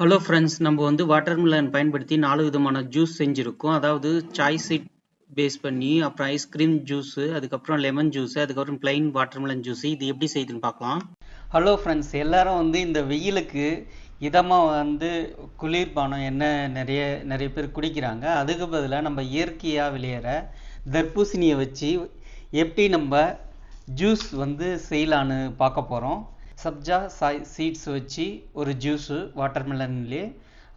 Hello friends நம்ம வந்து watermelon பயன்படுத்தி நாலு விதமான ஜூஸ் செஞ்சுருக்கோம். அதாவது சாய் சீட் பேஸ் பண்ணி அப்புறம் ஐஸ்கிரீம் ஜூஸு அதுக்கப்புறம் லெமன் ஜூஸு அதுக்கப்புறம் பிளைன் வாட்டர்மெலன் ஜூஸ் இது எப்படி செய்யுதுன்னு பார்க்கலாம். ஹலோ ஃப்ரெண்ட்ஸ் எல்லாரும் வந்து இந்த வெயிலுக்கு இதமாக வந்து குளிர்பானம் என்ன நிறைய நிறைய பேர் குடிக்கிறாங்க. அதுக்கு பதிலாக நம்ம இயற்கையாக விளையிற தர்பூசணியை வச்சு எப்படி நம்ம ஜூஸ் வந்து செய்யலான்னு பார்க்க போகிறோம் சப்ஜா சாய் சீட்ஸ் வச்சு ஒரு ஜூஸு வாட்டர்மெலன்லேயே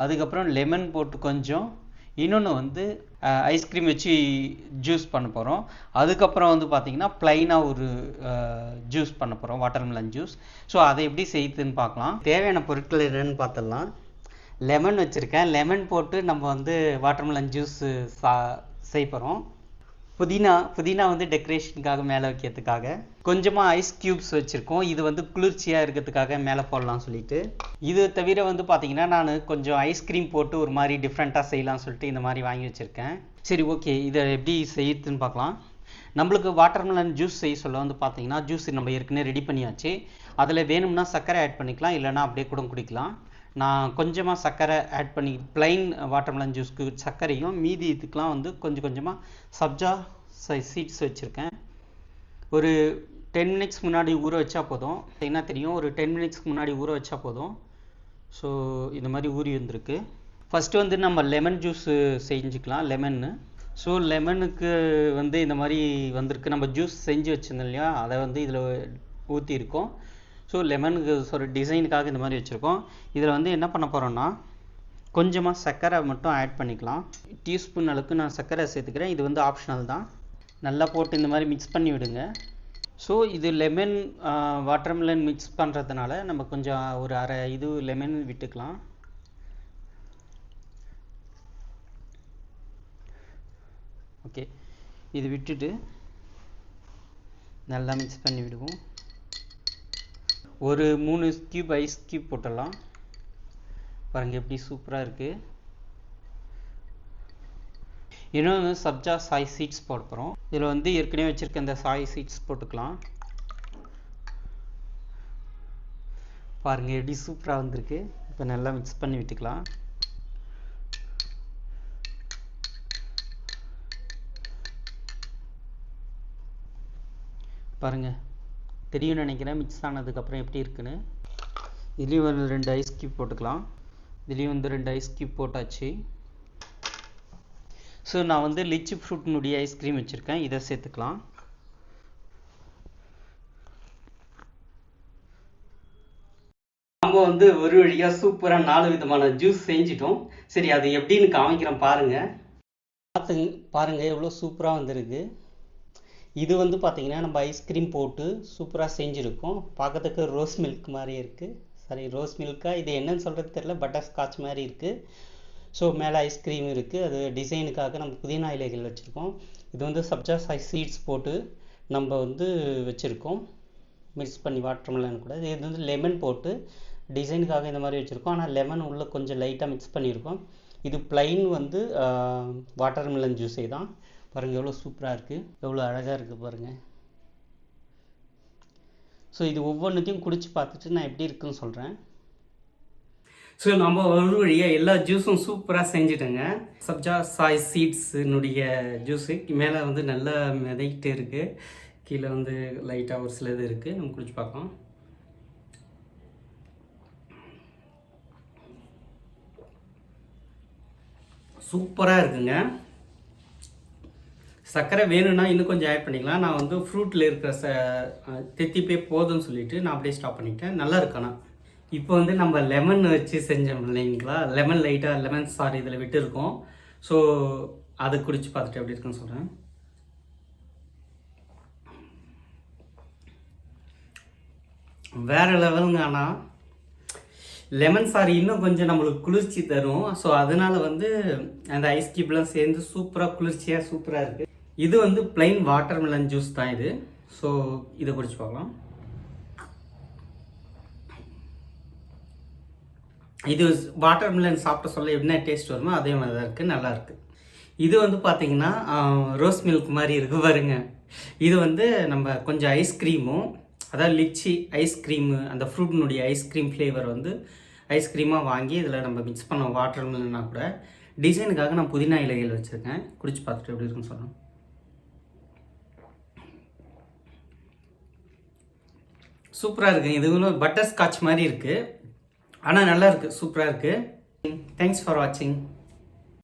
அதுக்கப்புறம் லெமன் போட்டு கொஞ்சம் இன்னொன்று வந்து ஐஸ்கிரீம் வச்சு ஜூஸ் பண்ண போகிறோம் அதுக்கப்புறம் வந்து பார்த்திங்கன்னா ப்ளைனாக ஒரு ஜூஸ் பண்ண போகிறோம் வாட்டர்மெலன் ஜூஸ் ஸோ அதை எப்படி செய்யுதுன்னு பார்க்கலாம். தேவையான பொருட்கள் என்னென்னு பார்த்துடலாம். லெமன் வச்சுருக்கேன். லெமன் போட்டு நம்ம வந்து வாட்டர்மெலன் ஜூஸ் சா செய்ய போகிறோம் புதினா புதினா வந்து டெக்கரேஷனுக்காக மேலே வைக்கிறதுக்காக கொஞ்சமாக ஐஸ் க்யூப்ஸ் வச்சுருக்கோம். இது வந்து குளிர்ச்சியாக இருக்கிறதுக்காக மேலே போடலாம் சொல்லிட்டு. இது தவிர வந்து பார்த்தீங்கன்னா நான் கொஞ்சம் ஐஸ்கிரீம் போட்டு ஒரு மாதிரி டிஃப்ரெண்ட்டாக செய்யலாம்னு சொல்லிட்டு இந்த மாதிரி வாங்கி வச்சுருக்கேன். சரி ஓகே இதை எப்படி செய்யுதுன்னு பார்க்கலாம் நம்மளுக்கு வாட்டர்மெலன் ஜூஸ் செய்ய சொல்ல வந்து பார்த்தீங்கன்னா ஜூஸ் நம்ம ஏற்கனவே ரெடி பண்ணியாச்சு. அதில் வேணும்னா சர்க்கரை ஆட் பண்ணிக்கலாம் இல்லைனா அப்படியே கூட குடிக்கலாம். நான் கொஞ்சமாக சர்க்கரை ஆட் பண்ணி ப்ளைன் வாட்டர்மெலன் ஜூஸ்க்கு சர்க்கரையும் மீதி இதுக்கெலாம் வந்து கொஞ்சம் கொஞ்சமாக சப்ஜா சைஸ் சீட்ஸ் வச்சுருக்கேன். ஒரு டென் மினிட்ஸ் முன்னாடி ஊற வச்சா போதும். என்ன தெரியும்? ஒரு டென் மினிட்ஸ்க்கு முன்னாடி ஊற வச்சா போதும். ஸோ இந்த மாதிரி ஊறி வந்திருக்கு. ஃபஸ்ட்டு வந்து நம்ம லெமன் ஜூஸு செஞ்சுக்கலாம் லெமன்னு ஸோ லெமனுக்கு வந்து இந்த மாதிரி வந்திருக்கு. நம்ம ஜூஸ் செஞ்சு வச்சுருந்தோம் இல்லையா? அதை வந்து இதில் ஊற்றிருக்கோம் ஸோ லெமனுக்கு ஒரு டிசைனுக்காக இந்த மாதிரி வச்சுருக்கோம். இதில் வந்து என்ன பண்ண போகிறோன்னா கொஞ்சமாக சர்க்கரை மட்டும் ஆட் பண்ணிக்கலாம். டீஸ்பூன் அளவுக்கு நான் சர்க்கரை சேர்த்துக்கிறேன். இது வந்து ஆப்ஷனல் தான். நல்லா போட்டு இந்த மாதிரி மிக்ஸ் பண்ணி விடுங்க. ஸோ இது லெமன் வாட்டர்மெலன் மிக்ஸ் பண்ணுறதுனால நம்ம கொஞ்சம் ஒரு அரை இது லெமன் விட்டுக்கலாம். ஓகே இது விட்டுட்டு நல்லா மிக்ஸ் பண்ணி விடுவோம். ஒரு மூணு கியூப் ஐஸ் கியூப் போட்டலாம் பாருங்கள் எப்படி சூப்பராக இருக்குது இன்னொன்று சப்ஜா சாய் சீட்ஸ் போட போகிறோம் இதில் வந்து ஏற்கனவே வச்சுருக்க இந்த சாய் சீட்ஸ் போட்டுக்கலாம். பாருங்கள் எப்படி சூப்பராக வந்திருக்கு. இப்போ நல்லா மிக்ஸ் பண்ணி விட்டுக்கலாம். பாருங்கள் தெரியும்னு நினைக்கிறேன் மிக்ஸ் ஆனதுக்கப்புறம் எப்படி இருக்குன்னு. இதுலேயும் ஒரு ரெண்டு ஐஸ் கியூப் போட்டுக்கலாம். இதுலேயும் வந்து ரெண்டு ஐஸ் கியூப் போட்டாச்சு. ஸோ நான் வந்து லிச்சி ஃப்ரூட்னுடைய ஐஸ்கிரீம் வச்சுருக்கேன். இதை சேர்த்துக்கலாம். நம்ம வந்து ஒரு வழியாக சூப்பராக நாலு விதமான ஜூஸ் செஞ்சிட்டோம். சரி அது எப்படின்னு காமிக்கிறோம் பாருங்கள் பார்த்து பாருங்கள் எவ்வளோ சூப்பராக வந்திருக்கு. இது வந்து பார்த்திங்கன்னா நம்ம ஐஸ்கிரீம் போட்டு சூப்பராக செஞ்சுருக்கோம். பார்க்கறதுக்கு ரோஸ் மில்க் மாதிரி இருக்குது சாரி ரோஸ் மில்க்காக இது என்னன்னு சொல்கிறது தெரில பட்டர் ஸ்காட்ச் மாதிரி இருக்குது ஸோ மேலே ஐஸ்கிரீம் இருக்குது அது டிசைனுக்காக நம்ம புதினா இலைகள் வச்சுருக்கோம். இது வந்து சப்ஜா சாய் சீட்ஸ் போட்டு நம்ம வந்து வச்சுருக்கோம். மிக்ஸ் பண்ணி வாட்டர்மெலன் கூட. இது வந்து லெமன் போட்டு டிசைனுக்காக இந்த மாதிரி வச்சுருக்கோம். ஆனால் லெமன் உள்ளே கொஞ்சம் லைட்டாக மிக்ஸ் பண்ணியிருக்கோம் இது ப்ளைன் வந்து வாட்டர்மெலன் ஜூஸே தான். பாருங்கள் எவ்வளோ சூப்பராக இருக்குது எவ்வளோ அழகாக இருக்குது பாருங்கள் ஸோ இது ஒவ்வொன்றுத்தையும் குடிச்சு பார்த்துட்டு நான் எப்படி இருக்குன்னு சொல்கிறேன் ஸோ நம்ம ஒரு வழியாக எல்லா ஜூஸும் சூப்பராக செஞ்சுட்டேங்க. சப்ஜா சாய் சீட்ஸினுடைய ஜூஸு மேலே வந்து நல்லா மிதக்கிட்டு இருக்குது கீழே வந்து லைட்டாக ஒரு சில இது இருக்குது நம்ம குடிச்சு பார்க்கலாம். சூப்பராக இருக்குங்க. சர்க்கரை வேணும்னா இன்னும் கொஞ்சம் ஆட் பண்ணிக்கலாம். நான் வந்து ஃப்ரூட்டில் இருக்கிற ச தித்திப்பே போதும்னு சொல்லிட்டு நான் அப்படியே ஸ்டாப் பண்ணிட்டேன் நல்லா இருக்கணும் இப்போ வந்து நம்ம லெமன் வச்சு செஞ்சோம் இல்லைங்களா? லெமன் லைட்டாக லெமன் சார் இதில் விட்டுருக்கோம். ஸோ அதை குடிச்சு பார்த்துட்டு எப்படி இருக்குன்னு சொல்கிறேன் வேறு லெவலுங்க ஆனால் லெமன் சாரி இன்னும் கொஞ்சம் நம்மளுக்கு குளிர்ச்சி தரும். ஸோ அதனால் வந்து அந்த ஐஸ் கியூப்லாம் சேர்ந்து சூப்பராக குளிர்ச்சியாக சூப்பராக இருக்குது இது வந்து பிளைன் வாட்டர் மெலன் ஜூஸ் தான் இது. ஸோ இதை குடிச்சு பார்க்கலாம். இது வாட்டர் மிலன் சாப்பிட்ட சொல்ல என்ன டேஸ்ட் வருமோ அதே மாதிரி தான் இருக்குது நல்லா இருக்குது இது வந்து பார்த்திங்கன்னா ரோஸ் மில்க் மாதிரி இருக்குது பாருங்க. இது வந்து நம்ம கொஞ்சம் ஐஸ்கிரீமும் அதாவது லிச்சி ஐஸ்கிரீமு அந்த ஃப்ரூட்னுடைய ஐஸ்கிரீம் ஃப்ளேவர் வந்து ஐஸ்கிரீமாக வாங்கி இதில் நம்ம மிக்ஸ் பண்ண வாட்டர் மில்னா கூட. டிசைனுக்காக நான் புதினா இலைகள் வச்சுருக்கேன். குடிச்சு பார்த்துட்டு எப்படி இருக்குன்னு சொல்லணும் சூப்பராக இருக்குது இதுவும் பட்டர் ஸ்காட்ச் மாதிரி இருக்குது ஆனால் நல்லா இருக்குது சூப்பராக இருக்குது தேங்க்ஸ் ஃபார் வாட்சிங்